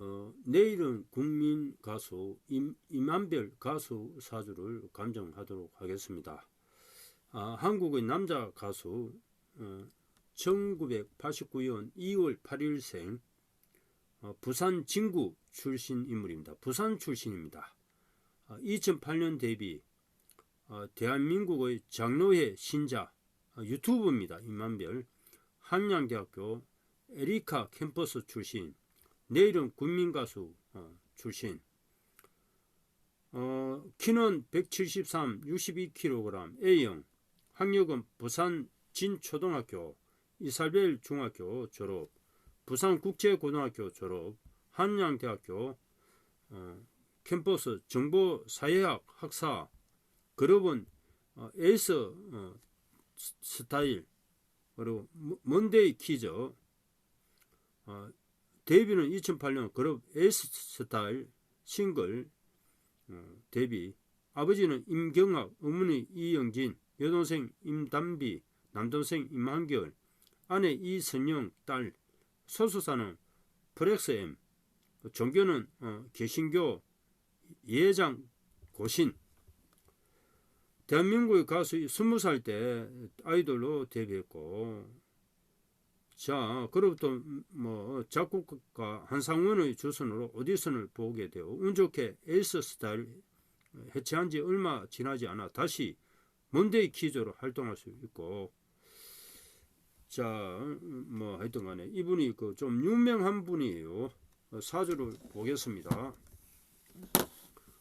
어, 내일은 국민 가수 임, 임한별 가수 사주를 감정하도록 하겠습니다. 아, 한국의 남자 가수 어, 1989년 2월 8일생 어, 부산 진구 출신 인물입니다. 부산 출신입니다. 어, 2008년 데뷔 어, 대한민국의 장로회 신자 어, 유튜브입니다. 임한별 한양대학교 에리카 캠퍼스 출신 내일은 국민가수 어, 출신. 어, 키는 173, 62kg A형. 학력은 부산 진초등학교 이사벨 중학교 졸업 부산국제고등학교 졸업 한양대학교 어, 캠퍼스 정보사회학 학사. 그룹은 어, 에이스 어, 스- 스타일 그리고 모- 먼데이 키즈 어, 데뷔는 2008년 그룹 에이스 스타일 싱글 어, 데뷔. 아버지는 임경학 어머니 이영진 여동생 임담비 남동생 임한결 아내 이선영 딸 소속사는 프렉스엠. 종교는 어, 개신교 예장 고신. 대한민국의 가수 20살 때 아이돌로 데뷔했고 자 그로부터 뭐 작곡가 한상원의 주선으로 오디션을 보게 되어 운 좋게 에이스 스타일 해체한 지 얼마 지나지 않아 다시 먼데이 키즈로 활동할 수 있고 자 뭐 하여튼 간에 이분이 그 좀 유명한 분이에요. 어, 사주를 보겠습니다.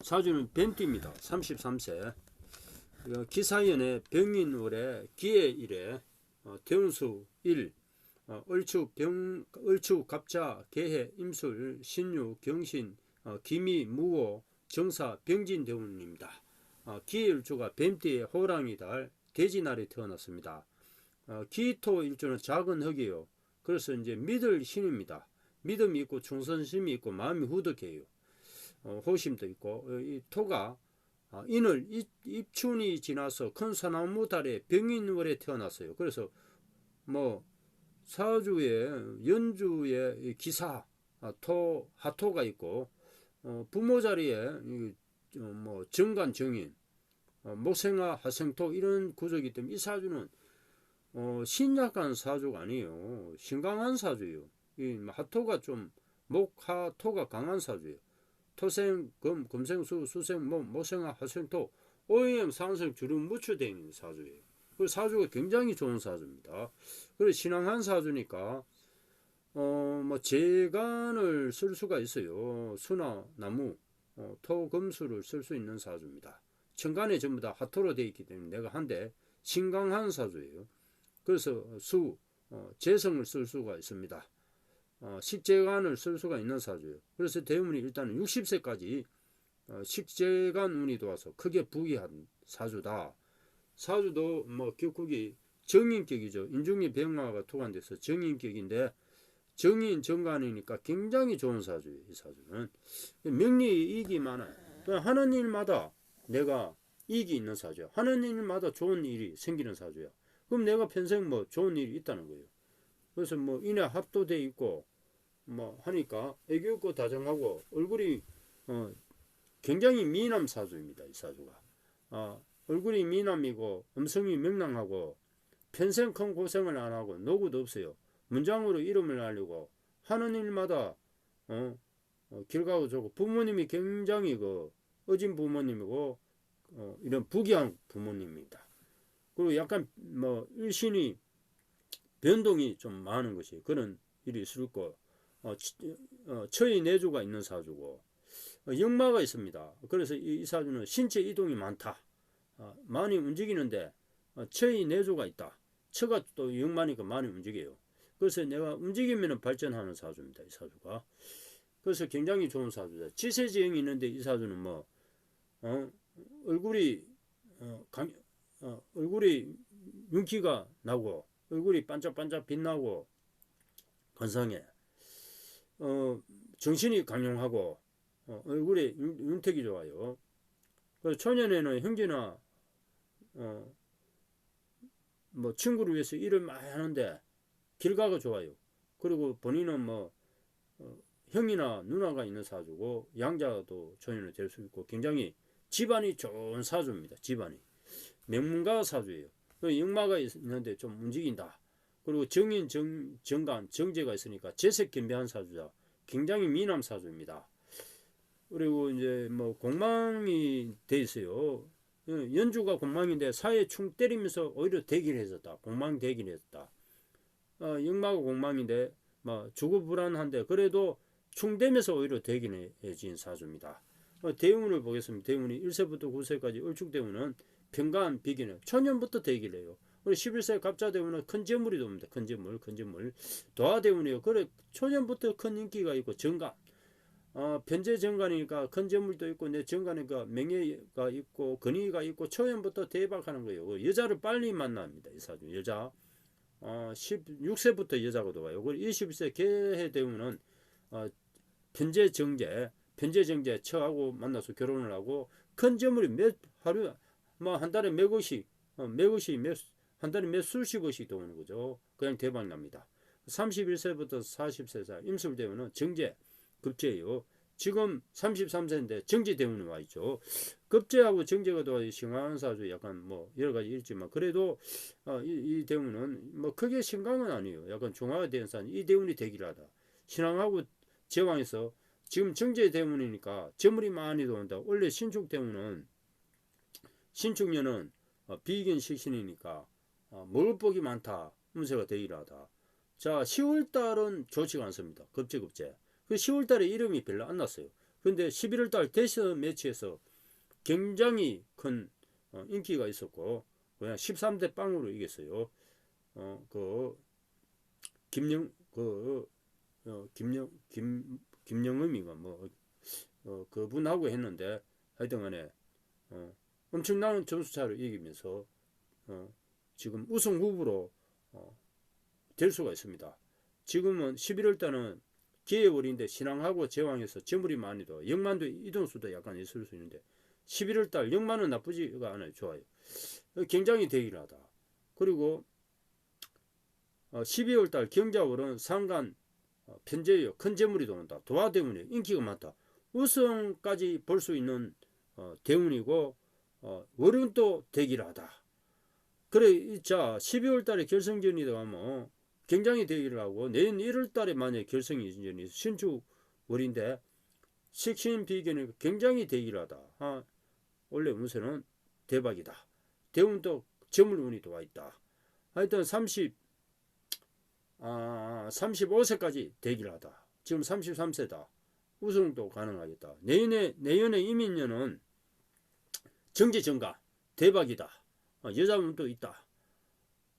사주는 벤띠입니다. 33세. 어, 기사연의 병인월에 기해일에 어, 대운수 1 어, 얼추 병 얼추 갑자 개해 임술 신유 경신 어, 기미 무호 정사 병진 대운입니다. 어, 기일주가 뱀띠의 호랑이 달 돼지날에 태어났습니다. 어, 기토 일주는 작은 흙이요. 그래서 이제 믿을 신입니다. 믿음이 있고 충성심이 있고 마음이 후덕해요. 어, 호심도 있고 어, 이 토가 아, 인을 입, 입춘이 지나서 큰 소나무 달에 병인월에 태어났어요. 그래서 뭐 사주에 연주에 이 기사 아, 토 하토가 있고 어, 부모 자리에 뭐 정관 정인 어, 목생화 하생토 이런 구조이기 때문에 이 사주는 어, 신약한 사주가 아니에요. 신강한 사주예요. 이 하토가 좀 목하토가 강한 사주예요. 토생 금 금생수 수생 목 모생화 하생토 오행 상생 주름 무추되어 있는 사주예요. 그 사주가 굉장히 좋은 사주입니다. 그리고 신앙한 사주니까 어 뭐 재간을 쓸 수가 있어요. 수나 나무, 어, 토, 금수를 쓸 수 있는 사주입니다. 천간에 전부 다 하토로 되어 있기 때문에 내가 한데 신강한 사주예요. 그래서 수, 어, 재성을 쓸 수가 있습니다. 어, 식재간을 쓸 수가 있는 사주예요. 그래서 대운이 일단은 60세까지 어, 식재간 운이 들어와서 크게 부귀한 사주다. 사주도 뭐 격국이 정인격이죠. 인중이 병화가 토관돼서 정인격인데 정인 정관이니까 굉장히 좋은 사주예요. 이 사주는 명리 이익이 많아요. 또 하는 일마다 내가 이익이 있는 사주야. 하는 일마다 좋은 일이 생기는 사주야. 그럼 내가 평생 뭐 좋은 일이 있다는 거예요. 그래서 뭐 인에 합도돼 있고 뭐 하니까 애교 있고 다정하고 얼굴이 어 굉장히 미남 사주입니다. 이 사주가. 아, 얼굴이 미남이고 음성이 명랑하고 평생 큰 고생을 안 하고 노고도 없어요. 문장으로 이름을 알리고 하는 일마다 어, 어, 길 가고 저고 부모님이 굉장히 그 어진 부모님이고 어, 이런 부귀한 부모님입니다. 그리고 약간 뭐 일신이 변동이 좀 많은 것이 그런 일이 있을 거. 어, 치- 어, 처의 내주가 있는 사주고 어, 역마가 있습니다. 그래서 이, 이 사주는 신체 이동이 많다. 어, 많이 움직이는데 어, 처의 내주가 있다. 처가 또 역마니까 많이 움직여요. 그래서 내가 움직이면 발전하는 사주입니다. 이 사주가. 그래서 굉장히 좋은 사주다. 지세지형이 있는데 이 사주는 뭐 어, 얼굴이 어, 강, 어, 얼굴이 윤기가 나고 얼굴이 반짝반짝 빛나고 건성해. 어, 정신이 강용하고 어, 얼굴에 윤, 윤택이 좋아요. 그래서 초년에는 형제나 어, 뭐 친구를 위해서 일을 많이 하는데 길가가 좋아요. 그리고 본인은 뭐 어, 형이나 누나가 있는 사주고 양자도 전혀 될수 있고 굉장히 집안이 좋은 사주입니다. 집안이 명문가 사주예요. 그 역마가 있- 있는데 좀 움직인다. 그리고 정인 정 정간 정제가 있으니까 재색 겸비한 사주자. 굉장히 미남 사주입니다. 그리고 이제 뭐 공망이 돼 있어요. 어, 연주가 공망인데 사회 충 때리면서 오히려 대기를 해줬다. 공망 대기를 했다. 어, 역마가 공망인데 뭐 주거 불안한데 그래도 충되면서 오히려 대기를 해진 사주입니다. 어, 대운을 보겠습니다. 대운이 1세부터 9세까지 을축대운은 평간 비기는 천년부터 대기를 해요. 그리고 11세 갑자대운은 큰 재물이 돕니다. 큰 재물, 큰 재물. 도화대운이요. 그래 초년부터 큰 인기가 있고 정간. 어, 변제 정관이니까 큰 재물도 있고 내 정관이니까 명예가 있고 근위가 있고 초년부터 대박하는 거예요. 여자를 빨리 만납니다. 이 사주 여자. 어, 16세부터 여자가 들어와요. 그리고 21세 개해대운은 어, 편제 정제, 편제 정제 처하고 만나서 결혼을 하고 큰 재물이 몇 하루 뭐 한 달에 몇 억씩 어, 몇 억씩 몇 한 달에 몇 수십 억씩 들어오는 거죠. 그냥 대박 납니다. 31세부터 40세 사이 임술대운은 정제 급제예요. 지금 33세인데 정제 대운이 와 있죠. 급제하고 정제가 더 심각한 사주 약간 뭐 여러 가지 있지만 그래도 어, 이, 이 대운은 뭐 크게 심각은 아니에요. 약간 중화된 산. 이 대운이 되기라다. 신앙하고 제왕에서 지금 정제 대운이니까 재물이 많이 들어온다. 원래 신축 대운은 신축년은 어, 비견 식신이니까 어, 먹을 복이 많다. 운세가 되기라다. 자, 10월 달은 좋지가 않습니다. 급제급제. 그 10월 달에 이름이 별로 안 났어요. 근데 11월 달 대선 매치에서 굉장히 큰 어, 인기가 있었고 그냥 13대 빵으로 이겼어요. 어, 그 김영 그 어, 김영 김 김영음이가 뭐 어, 그분하고 했는데 하여튼간에 어, 엄청난 점수 차로 이기면서 어, 지금 우승 후보로 어, 될 수가 있습니다. 지금은 11월 달은 기회월인데 신앙하고 제왕에서 재물이 많이 더 영만도 이동수도 약간 있을 수 있는데 11월 달 영만은 나쁘지가 않아요. 좋아요. 굉장히 대기하다. 그리고 어, 12월 달 경자월은 상간 어, 편제예요. 큰 재물이 들어온다. 도화 때문에 인기가 많다. 우승까지 볼 수 있는 어, 대운이고 어, 월은 또 대기하다. 그래 이- 자 12월 달에 결승전이 들어가면 굉장히 대기를 하고 내년 1월 달에 만약에 결승이 전이 신축 월인데 식신 비견이 굉장히 대기를 하다. 아, 원래 운세는 대박이다. 대운도 재물운이 들어와 있다. 하여튼 30 아, 35세까지 대기를 하다. 지금 33세다. 우승도 가능하겠다. 내년에 내년에 이민년은 정제 정가 대박이다. 어, 여자분도 있다.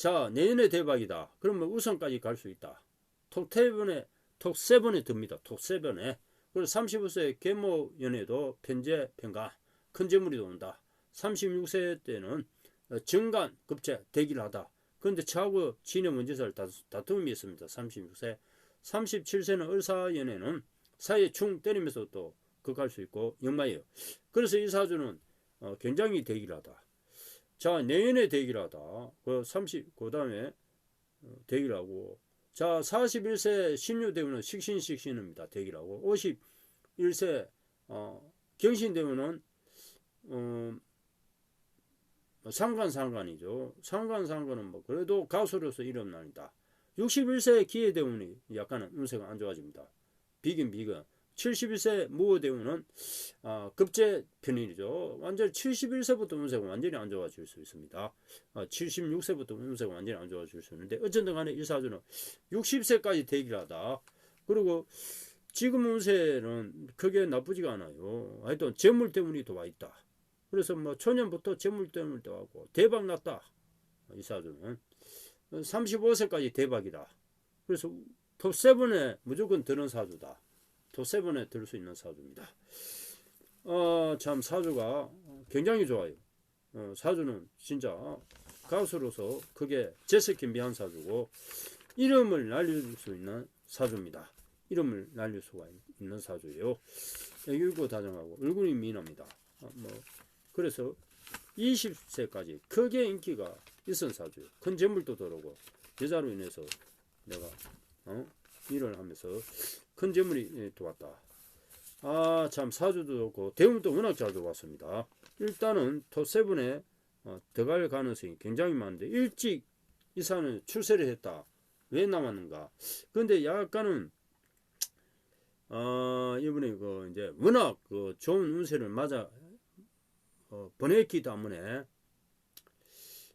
자 내년에 대박이다. 그러면 우승까지 갈 수 있다. 톱7에 톱7에 듭니다. 톱7에 그리고 35세 계모 연애도 편제 편가 큰 재물이 온다. 36세 때는 어, 정간 급제 대기를 하다. 그런데 저하고 진해 문제설 다툼이 있습니다. 36세. 37세는 을사연에는 사회 충 때리면서 또 극할 수 있고 역마예요. 그래서 이 사주는 어, 굉장히 대기하다. 자 내년에 대기하다. 그 30, 그 다음에 어, 대기하고 자 41세 신유대운은 식신식신입니다. 대기하고 51세 어, 경신대운은 어, 상관상관이죠. 상관상관은 뭐 그래도 가수로서 이름 나니다 61세 기회대운이 약간은 운세가 안 좋아집니다. 비긴 비근. 71세 무호대운은 아, 급제 편이죠. 완전 71세부터 운세가 완전히 안 좋아질 수 있습니다. 아, 76세부터 운세가 완전히 안 좋아질 수 있는데 어쨌든 간에 이 사주는 60세까지 대기하다. 그리고 지금 운세는 크게 나쁘지가 않아요. 하여튼 재물 때문이 들어와 있다. 그래서 뭐 초년부터 재물 때문에 들어가고 대박 났다. 이 사주는 35세까지 대박이다. 그래서 톱7에 무조건 드는 사주다. 톱7에 들수 있는 사주입니다. 어, 참 사주가 굉장히 좋아요. 어, 사주는 진짜 가수로서 크게 제스킨비한 사주고 이름을 날릴 수 있는 사주입니다. 이름을 날릴 수가 있는 사주예요. 일고 다정하고 얼굴이 미납니다. 어, 뭐 그래서 20세까지 크게 인기가 있은 사주예요. 큰 재물도 들어오고 여자로 인해서 내가 어? 일을 하면서 큰 재물이 예, 들어왔다. 아, 참 사주도 좋고 대운도 워낙 잘 들어왔습니다. 일단은 톱세븐에 어, 들어갈 가능성이 굉장히 많은데 일찍 이 사람은 출세를 했다. 왜 나왔는가? 근데 약간은 어, 이번에 그 이제 워낙 그 좋은 운세를 맞아 어, 보냈기 때문에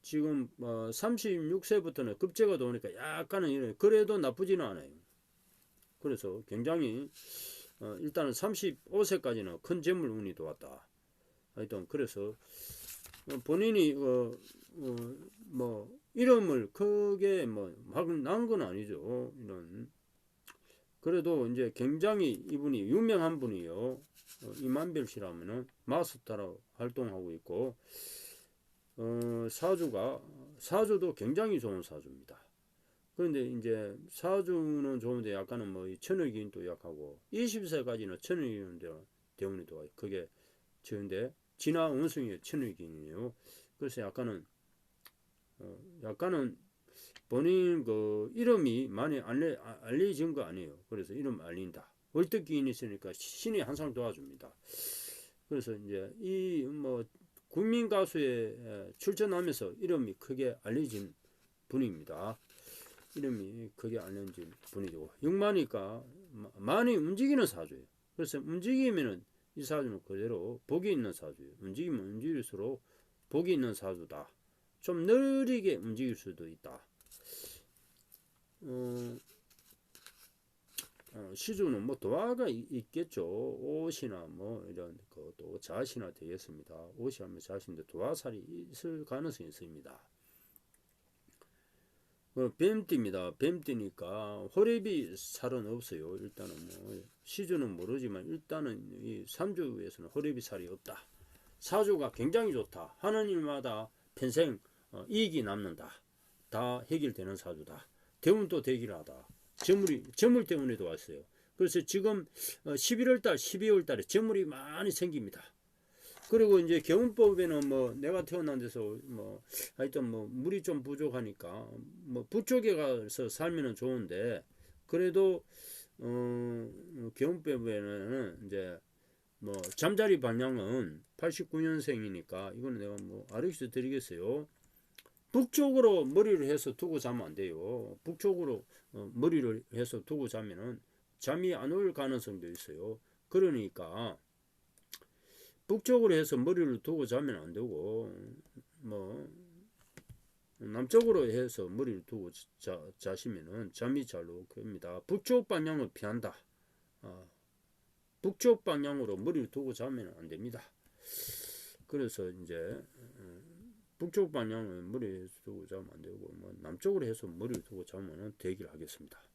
지금 어, 36세부터는 급제가 도니까 약간은 이런 그래도 나쁘지는 않아요. 그래서 굉장히 어, 일단은 35세까지는 큰 재물 운이 들어왔다. 하여튼 그래서 어, 본인이 어, 어, 뭐 이름을 크게 뭐막난건 아니죠. 이런 그래도 이제 굉장히 이분이 유명한 분이요. 어, 이만별 씨라면은 마스터로 활동하고 있고 어, 사주가 사주도 굉장히 좋은 사주입니다. 그런데 이제 사주는 좋은데 약간은 뭐이 천을기운도 약하고 20세까지는 천을기운 대운이도 그게 좋은데 진화 원숭이의 천을기운이에요. 그래서 약간은 어, 약간은 본인 그 이름이 많이 알려, 아- 알려진 거 아니에요. 그래서 이름 알린다. 월특기인이 있으니까 신이 항상 도와줍니다. 그래서 이제 이 뭐 국민 가수에 에, 출전하면서 이름이 크게 알려진 분입니다. 이름이 크게 알려진 분이고 육마니까 마- 많이 움직이는 사주예요. 그래서 움직이면은 이 사주는 그대로 복이 있는 사주예요. 움직이면 움직일수록 복이 있는 사주다. 좀 느리게 움직일 수도 있다. 어, 어, 시주는 뭐 도화가 이- 있겠죠. 옷이나 뭐 이런 것도 자신화 되겠습니다. 옷이 하면 자신인데 도화살이 있을 가능성이 있습니다. 어, 뱀띠입니다. 뱀띠니까 호랩이 살은 없어요. 일단은 뭐 시주는 모르지만 일단은 이 삼주에서는 호랩이 살이 없다. 사주가 굉장히 좋다. 하는 일마다 평생 어, 이익이 남는다. 다 해결되는 사주다. 대운도 대기하다. 재물이 재물 때문에도 왔어요. 그래서 지금 11월 달, 12월 달에 재물이 많이 생깁니다. 그리고 이제 개운법에는 뭐 내가 태어난 데서 뭐 하여튼 뭐 물이 좀 부족하니까 뭐 부쪽에 가서 살면은 좋은데 그래도 어 개운법에는 이제 뭐 잠자리 방향은 89년생이니까 이거는 내가 뭐 아르기스 드리겠어요. 북쪽으로 머리를 해서 두고 자면 안 돼요. 북쪽으로 어, 머리를 해서 두고 자면은 잠이 안 올 가능성도 있어요. 그러니까 북쪽으로 해서 머리를 두고 자면 안 되고 뭐 남쪽으로 해서 머리를 두고 자, 자시면은 잠이 잘 오겁니다. 북쪽 방향을 피한다. 아, 북쪽 방향으로 머리를 두고 자면 안 됩니다. 그래서 이제 어, 북쪽 방향을 머리에 두고 자면 안 되고 뭐 남쪽으로 해서 머리를 두고 자면은 대기를 하겠습니다.